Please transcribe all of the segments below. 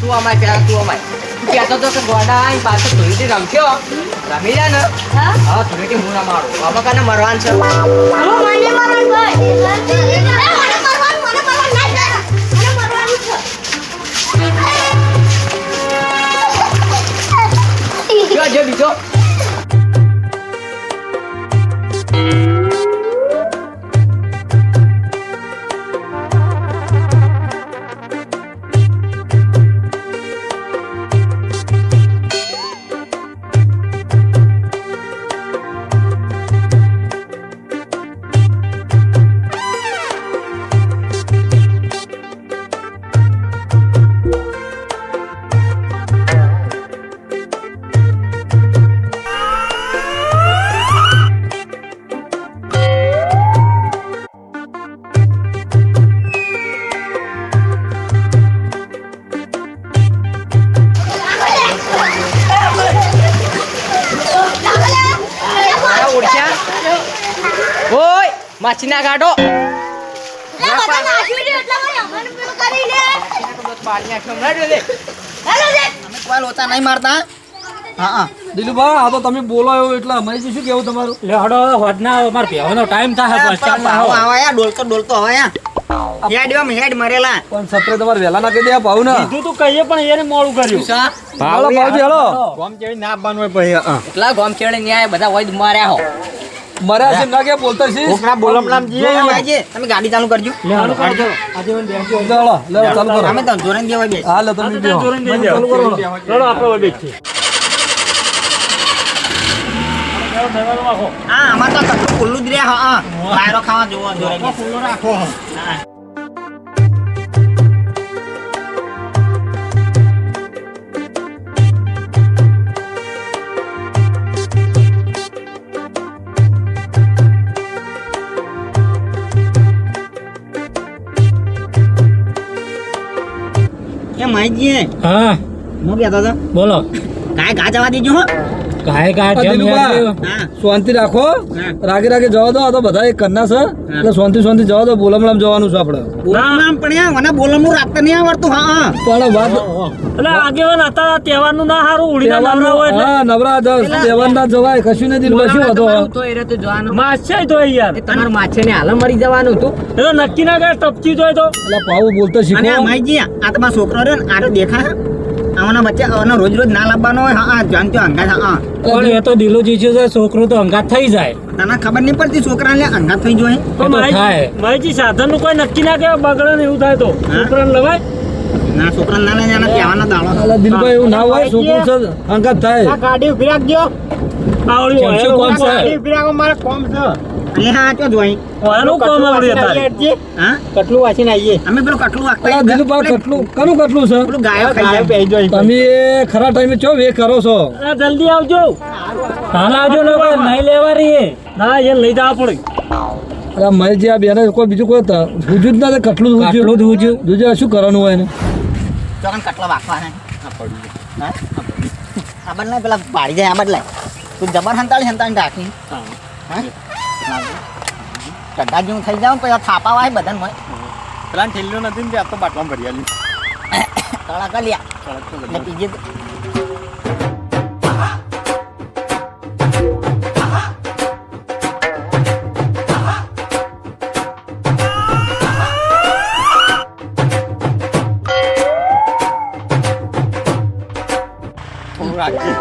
તું અમાય પેલા તું અમાય કહેતો તો કે ગોડા આઈ પાછો ધોઈથી રમશો રમી લે ને બીજો. તો તમે બોલો એવું એટલે અમે શું કેવું તમારું? લે હડો હોદના અમાર બેહવાનો ટાઈમ થાય આ બસ ચાલ ભાવ આવા યા ડોલતો ડોલતો હવે હેડ એમ હેડ મરેલા. પણ સત્રે તમારે વેલા ના કહી દે ભાવ ને કીધું તું કહીએ પણ એને મોડું કર્યું. હાલો ભાવજી હાલો. ગોમ જેવી ના આપવાનું હોય એટલા ગોમ ચેડે ન્યાય બધા હોય માર્યા હો. મર્યા છે ના કે બોલતા છે? કોકના બોલમલામ જીએ એમ આજે. તમે ગાડી ચાલુ કરજો. લે હડો કરજો આજે મને બેસજો. ચાલો લે ચાલુ કરો. અમે તો જોરન દેવા બે હા લે તમે બેહો. જોરન દેવા ચાલુ કરો. ચલો આપણે બેહવાનું રાખો. હા અમાર તો કટલું ખુલ્લું જ હા બાયરો ખાવા જોવો જોરેન રાખો. માઈજી હા. હું કહેતો હતો બોલો. કાંઈ ઘા જવા દેજો હો. કાય આ જેમ શાંતિ રાખો. રાગે રાગે જવા દો આ તો બધા એક કરના છે. એટલે શાંતિ શાંતિ જવા દો બોલમલામ જવાનું છે આપણે બોલમલામ પણ યાર મને બોલમનું રાખતા નહીં આવડતું હા હા. પણ વાત એટલે આગેવાન હતા તહેવારનું ના હારું ઉડીના નવરા હોય એટલે હા નવરા દસ દેવાન ના જવાય કશું ને દિલ શું હતો? તો એરે તો જવાનું. માછે તો યાર. તમાર માછે ને હાલ મરી જવાનું હતું. એ તો નક્કી ના કર ટપકી જોય તો. એટલે પાવું બોલતો શીખો. અને માઈજી આ તમારો છોકરો રહ્યો ને આરો દેખા આવાના બચ્ચા આવાનો રોજ રોજ ના લાવવાનો હોય હા હા જાણતો અંગાત હા પણ એ તો દિલો જીચ્યો છે છોકરો તો અંગાત થઈ જાય. તને ખબર નહીં પડતી છોકરા લે અંગાત થઈ જોઈએ તો થાય. માહિતી સાધનનું કોઈ નક્કી ના કહેવાય બગડે ને એવું થાય તો. છોકરાને લવાય? ના છોકરા ના લે એના કહેવાનો દાડો. દિલભાઈ એવું ના હોય છોકરો છે અંગત થાય. ગાડી ઊભી રાખજો. આવડી કેમ કોમ છે? ઊભી રાખો મારે કોમ છે. અને હા તો જોઈ એનું કોમ આવડી હતા હા? કટલું વાંચીને આવીએ. અમે પેલું કટલું અલા બીજું દિલુભા કટલું કનું કટલું છે? પેલું ગાયો ખાઈ જાય. તમે એ ખરા ટાઈમે ચો વે કરો છો? જલ્દી આવજો. હાલ આવજો. લોકો નહીં લેવા રહીએ. ના એ લઈ જવા પડે. અરે મહેશજી આ બેને કોઈ બીજું કોઈ હુજ્યું જ ના કટલું જ આટલું જ હુજ્યું. શું કરવાનું હોય એને? ચોકન કટલા વાગવા ને હા આ બદલાય પેલા પાડી જાય આ બદલાય તું જબર હંતાળી હંતાળી રાખી. હા? ચડ્ડા જેવું થઈ જાવ પછી થાપા વાય બધાને હોય પેલા ઠેલ્યો નથી ને તે આ તો બાટલામાં ભરી આલી તળાકા લ્યા ને પીજે તો- થોડું રાખજે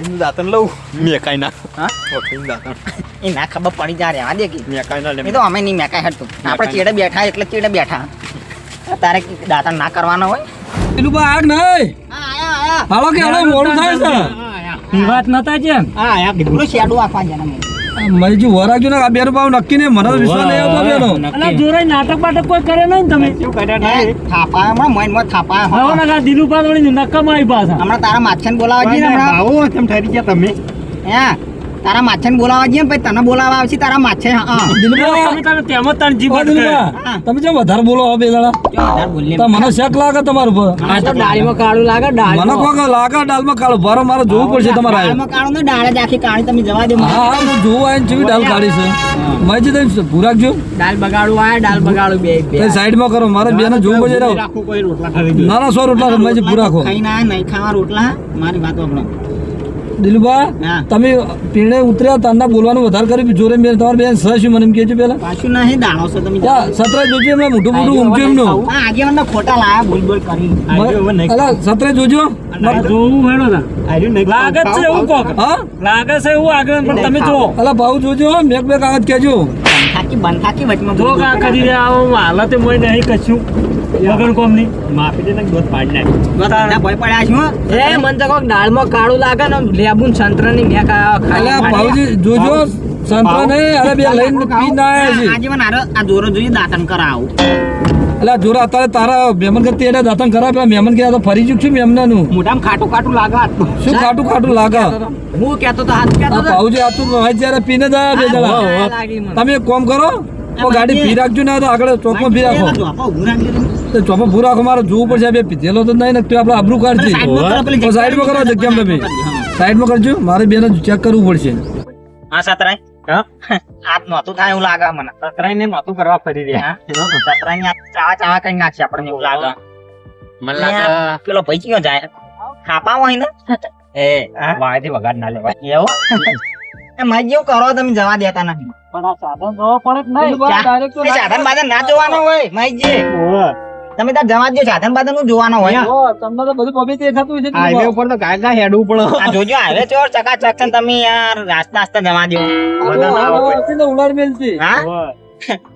આ દાંતણ લઉં? મેકાઈ ના. હા? વખરીનું દાંતણ? એ ના ખબર પડી જાય રહેવા દે કે. મેકાઈ ના લે એ તો અમે નહીં મેકાય હતું. આપણે ચેડે બેઠા એટલે ચેડે બેઠા. તારે દાતા ના કરવાનો હોય? દિલુભા આગ નહીં. હા આયા આયા. હાલો કે હાલો મોડું થાય છે? ઈ વાત નતા જેમ. હા આયા. કીધું શેડું આખવા જાય ને મહેશજી વરાગજો ને આ બેનો ભાવ નક્કી નહીં મને વિશ્વાસ નહીં આવતો બેનો અને જોરાઈ નાટક બાટક કોઈ કરે નહીં ને તમે? હે, થાપા હમણાં મનમાં થાપા હવે હમણાં ના દિલું પાતળી નક્કામાં આવી પાછા. તારા માછન બોલાવા જઈએ ને હમણાં. આવો તેમ ઠરી ગયા તમે. હા? તારા માછન બોલાવા જઈએ ને પછી તને બોલાવા આવશે તારા માછે તમે જ વધારે બોલો બે જણા. જો મને શક લાગે તમારું પર આ તો ડાળીમાં કાળું લાગે મને ડાળીમાં કોક લાગે કાળો. ભરો મારે જોવું પડશે તમારે આ. કાળું ને દાળ આખી કાળી તમે જવા દે હા હા હું જોવું આવીને ચેવી દાલ કાઢી છે. માજી તમે ભૂરાકજો દાળ બગાડું આયા દાળ બગાડું બે બે. સાઈડમાં કરો મારે બેને જોવું પડશે રાવ. કોઈ રોટલા ના ના સો રોટલા આયા નહીં ખાવા રોટલા. મારી વાત વાપરો દિલીપભાઈ તમે પીણે ઉતર્યા તારના બોલવાનું વધારે કર્યું. જોરે મેં તમારે બેન સહ શું મને એમ કહેજો પેલા પાછું નહીં દાણો છો તમે સતરા જોજો એમને મોટું મોટું ઊંઘ્યું એમનું. આજે મને ખોટા લાયા બોલ બોલ કરી અલા સતરા જોજો. જોવું હેડો ના. છે એવું કોક. હા? લાગે છે એવું આગળ પણ તમે જુઓ. અલા ભાવ જોજો મેક બેક આગળ કહેજો. વચમાં જો કા કરી આવો હાલતે મોય નહીં કશું. લગન કોમ માફી દે ને દોત પાડી નાખ. જો ભય પડ્યા છો એ મન તો કોક દાળમાં કાળું લાગે ને લેબુ ને સંતરાની મેં ખાલી જોજો સંતરા ને અરે બે લઈને પી ના આજે મને આ જોરો જોઈએ દાતન કરાવ. એટલે જોરા અત્યારે તારા મહેમાન કરતી એને દાતન કરાવ પેલા મહેમાન કે તો ફરી ચૂક છું મહેમાનનું. મોઢામાં ખાટું ખાટું લાગા. શું ખાટું ખાટું લાગા? હું કેતો તો હાથ કેતો ભાઉજી આ તું ભાઈ જ્યારે પીને જ બે જણા. તમે એક કામ કરો ગાડી ભી રાખજો ને આગળ ચોકમાં ભી રાખો. તો ભૂ રાખો મારે જોવું પડશે બે પીધેલો તો નહીં ને તો આપણે આબરૂ કાઢશે સાઈડમાં કરો, જગ્યામાં તમે. સાઈડમાં કરજો મારે બેને ચેક કરવું પડશે. હા સાતરાય. હા? નહોતું થાય એવું લાગે મને. સતરાઈ ને નહોતું કરવા ફરી રહ્યા. સતરાયની ચાવા ચાવા કઈ નાખશે આપણને એવું લાગે. મને લાગે પેલો ભાઈ કયો જાય? ખાપા હોય ને? એ વાયથી વગાડ ના લેવાય. એવું? એ માઈ જેવું કરો તમે જવા દેતા નથી. પણ આ સાધન જોવો પડે કે નહીં? ચા- સાધન બાધન ના જોવાનો હોય જે ઓવે. તમે તાર જવા દો સાધન બાધનનું જોવાનો હોય. તમને તો બધું પબી દેખાતું છે હાઈવે ઉપર તો ગાય ગાય હેડવું પણ આ જોજો હાઈવે ચોર ચકાચક છે ને તમે યાર રાસ્તા રાસ્તા જવા દો ઉલાડ મેલતી હા?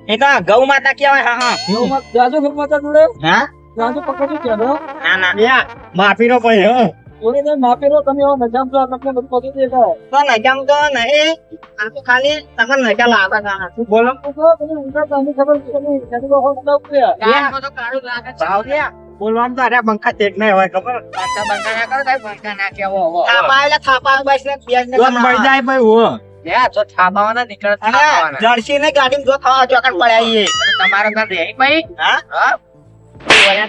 એ તો ગૌ માતા કહેવાય હા હા. જાજો ફરમાતા જોડે? હા? જાજો પકડી કેનો ના ના. માફી નો પછી હં. જોડે ને માપેલો તમે એવો નજામ તો તમને બધું પબી દેખાય તો નજામ તો નહીં આ તો ખાલી તમને નજા લાગે છે બોલો તો તમે ઊંઘા તો અમને ખબર છે તમે બહુ ના ઉતર્યા. દાળમાં તો કાળું લાગે છે ભાવલિયા, બોલવામાં તો અરે બંકા તેજ નહીં હોય ખબર બંકા બંકા ના કરો તાય બંકા ના કેવો હોવો. થાપા આવેલા થાપા બસ ને બેસ ને દોત મળી જાય ભાઈ ઓવે. યા, તો થાપાવાના નીકળે અને થાપાવાના. જર્સી ને ગાડી જો થવા ચોકડ પડ્યા તમારો ઘર રહે ભાઈ હા હા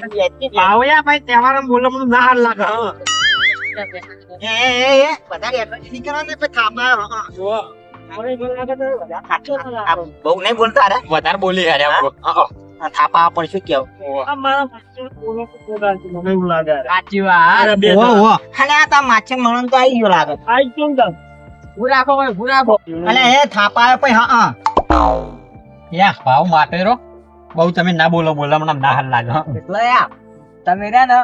તો જ. ભાઈ તહેવારમાં બોલવામાં ના હાલ લાગે હં. એ, એ, એ, એ, વધારે advance નહીં કરવાનું પછી થાપા, હા, હા. જુઓ. હવે મને લાગે તો વધારે ખાટું ના આ બહુ નહીં બોલતા અરે વધારે બોલી થાપા પણ શું કેવું બોલો મને. સાચી વાત માછે તો આવી ગયો લાગે એ થાપા પછી હા યા ભાવ રો બહુ તમે ના બોલો બોલામણા ના હાલ લાગે એટલે તમે રહ્યા ને.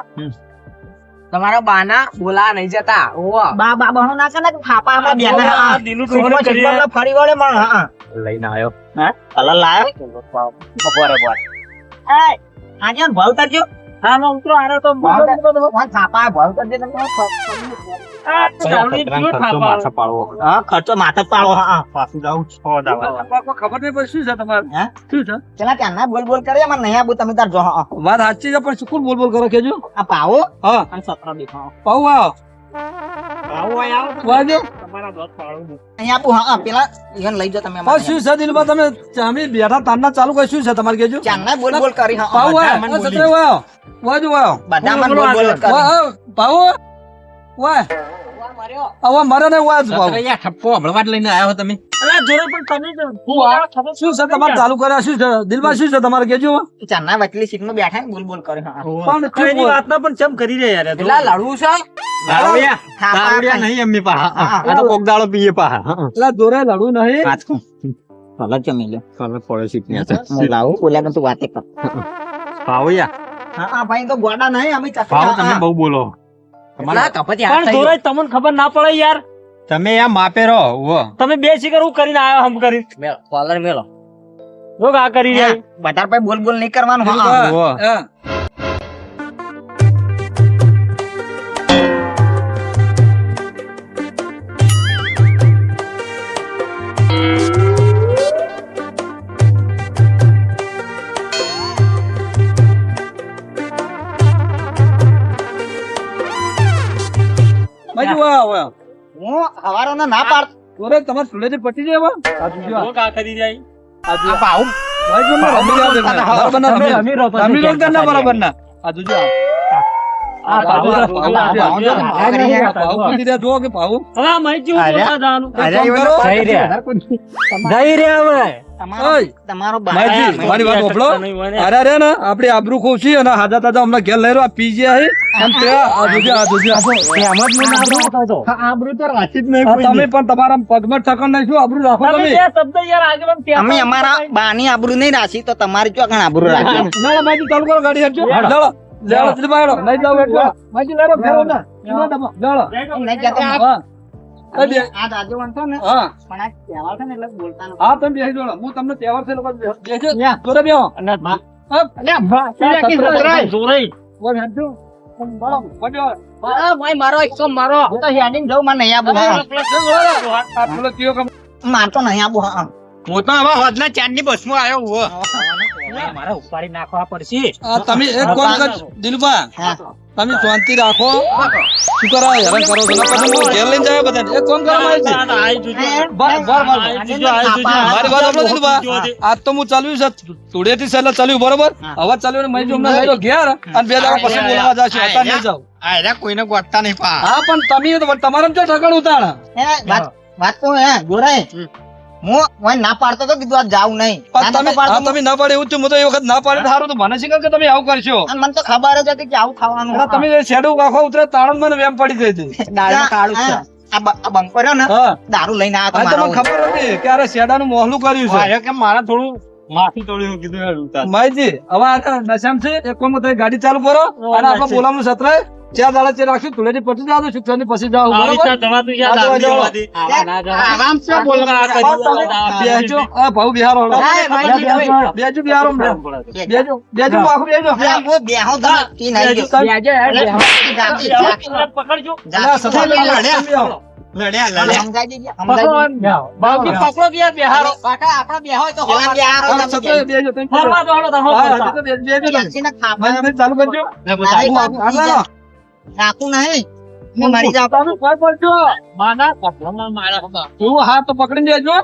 તમારા બાના બોલા નહીં જતા ઓવા બા બા બહુ ના કરે ને થાપા આપણે બે ના હા. દિલું સીટમાં ટુકડો કરીએ. સીટમાં ફરી વળે પણ હા. લઈને આવ્યો અલા લાયો? બરાબર. એ આજે ભાવ કરજો. હા નો ઉતરો આરે તો ભાવ કર- થાપા ભાવ કરજો તમે આ? પાડવો. હા ખર્ચો માથે જ પાડો હા પાછું જાઉં છો. દાવા. કોઈ ખબર નહીં પડે શું છે તમારે? હે? શું છે? પેલા ત્યાંના બોલ બોલ કરે નહીં આબુ તમે તાર જો વાત સાચી છે પણ શું બોલ બોલ કરો કેજો? આ પાવો? હા. અને સતરા પાવો આવો. આવો આવો. વાજો તમારા દોત પાડું અહીંયા આપું હા હા પેલા ઈવન લઈ જાઓ તમે અમારે. શું છે દિલમાં તમે ચામડી બેઠા તારના ચાલુ કરી શું છે તમારે કેજો ત્યાંના બોલ બોલ કરી હા પાઉ હા, આવો બધા મને સતરે વાયો વાજો વાયો બધા મને બોલ બોલ જ કરે. વાહ પાઉ વાય હવે મારે ને વાય જ પાઉ સતરે હમણાં લઈને આવ્યા હો તમે. અલા, જોડે પણ તમે જ- ખબર શું છે તમારે ચાલુ કર્યા? શું છે? દિલમાં શું છે તમારે કેજો ત્યાંના વચલી સીટમાં બેઠા બોલ બોલ કરી. પણ તો એની વાતના પણ ચમ કરી રહ્યા યાર? એટલા લડવું છે? દારૂડિયા થાપા દારૂડિયા ખાઈ. નહીં એમની પાસે. હા, હા. આ તો કોક પીએ પાહા. હં. એટલે દોરે નહીં. કલર જમી લે. કલર પડે શીખની છે લાવું બોલ્યા તું વાતે કર. ભાવ હા. હા ભાઈ તો ગોડા નહીં અમે ચકરી તમે બહુ બોલો. પણ તમને ખબર ના પડે યાર. તમે આ માપે રહો ઉવ્વ. તમે બે શિખર હું કરીને આયો હમ કરી મેલો કોલર મેલો. જો આ કરી રહ્યા. બધા પર બોલ બોલ નહીં કરવાનું હા, હવારોનો ના પાડ ઓરે તમારે સુલેથી પટી જાય જોજો આ. જો કા કરી જાય આ જોજો. આ ભાવ ભાઈ જો રમી જાવ દેખને. બરાબર ના રમી. રમી ના બરાબર ના આ જોજો આપડી આબરૂ ખોશી અને હાજા તાજા હમણાં ઘેર લઈ રહ્યો. આ પી ગયા હે. અને ત્યાં આ જોજો આ જોજો. આબરૂ તો રાખી જ આ તમે પણ તમારા પગમાં ઠકણ નાખ્યું આબરૂ રાખો તમે તમે. બે શબ્દ યાર આગળ આમ ત્યાં અમે અમારા બાની આબરૂ નહીં રાખી તો તમારી ચોકણ આબરૂ રાખી? ના માજી ચાલુ કરો ગાડી હેડજો લેડો જલ્દી બાયડો નહીં જાવ એટલે માજી લેડો ફેરો ના ડબ્બો લેડો નહીં આ દાદો વાંધો ને હા. પણ આ કહેવા છે ને એટલે બોલતા નથી. હા તમે બેસી જોડો હું તમને તહેવાર છે લોકો બેસજો જોડે બેહો. અને બા- હા. જોરાઈ. ઓય હેડજો બોલો? બોલો? મારો એકસો મારો. તો હેડીને જાઉં, મને નહીં આબુ. હા. આ પેલો કયો કે મારે તો નહીં આબુ, હા. હું તો હવે હોદના ચાંદની બસમાં આવ્યો. મારે ઉપાડી નાખવા પડશે. તમે એક કોમ કર દિલુભા તમે શાંતિ રાખો. શું કરો? હેરાન કરો? છો નકર હું ઘેર લઈને જાય બધા એક કોમ કરો મારી આઈ જોજો. બર બર બર આઈ જોજો, આઈ જોજો. મારી વાત સાંભળો દિલુભા આજ તો હું ચાલ્યું છે. ધૂળેટી સહેલા ચાલ્યું બરોબર? હવે ચાલ્યું ને મેં જો હમણાં લઈ ઘેર અને બે દાડા પછી બોલવા જાશે. અત્યારે નહીં જાવ આ એરા કોઈને ગોતતા નહીં પા. હા પણ તમે તો તમારા જો ઠગણ ઉતાણા? વાત- વાત તો હે, ગોરાઈ. હું ના પાડતો તો કીધું આ જાવું નહીં. પણ તમે. ના પાડે એવું થયું હું તો એ વખત ના પાડે સારું તો મને શીખર કે તમે આવું કરશો? મને તો ખબર જ હતી કે આવું ખાવાનું તમે શેડું શેડો ઉતરે તારણ મને વેમ પડી ગઈ હતી. દારૂ આ બંકો રહ્યો ને દારૂ લઈને આવ્યો ખબર હતી કે અરે શેડાનું મોહલું કર્યું છે. કે મારા થોડું માથું તોડ્યું કીધું યાર હવે આ નશામ છે એક કોમ તમે ગાડી ચાલુ કરો અને આપણે બોલાવવાનું સતરાય ચાર દાડા ચે રાખશું તુલેજી પછી જાવ શિક્ષણ પછી જાવ ભાવ બરોબર? રીતે દવા તું યાર આ તો દારૂ જો. દેવા દે. આવા. આરામ છે બોલવા આ ભાઉ બિહારો હળો. બિહારો બેસજો બેસજો બાપુ બેસજો અરે, હું બેહો તો નથી, નહીં ગયો. જાતી, જાતી. પકડજો. લડ્યા. લડ્યા. લડ્યા સમજાઈ દીધી, સમજાઈ દીધી. બાપજી પકડો. કે યાર બેહારો કાકા, આપણે બેહો તો હોવા દે, આ અલા, રોજ સસરા અમે બેસજો, તમે ફરવા દો, તો હા, હા, તો બેસજો, બેસજો ખાવા ચાલુ કરજો. મારી હું બાજુ. આગળ આવો. રાખું નહીં. હું મરી જાઉં તમે કોઈ પડજો. માના કપડામાં મારા હતા. એવું હાથ તો પકડીને દેજો.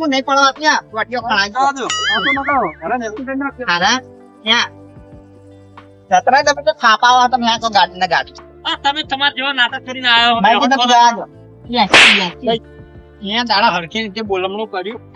હું નહીં પડવા ત્યાં વાટીઓ. અરે. હારા, તમે તો થાપા આવો તમે આ તો ગાડી. ને ગાડી તમે તમારા જેવા નાટક કરીને આયા દાડા હરખી રીતે બોલમણું કર્યું.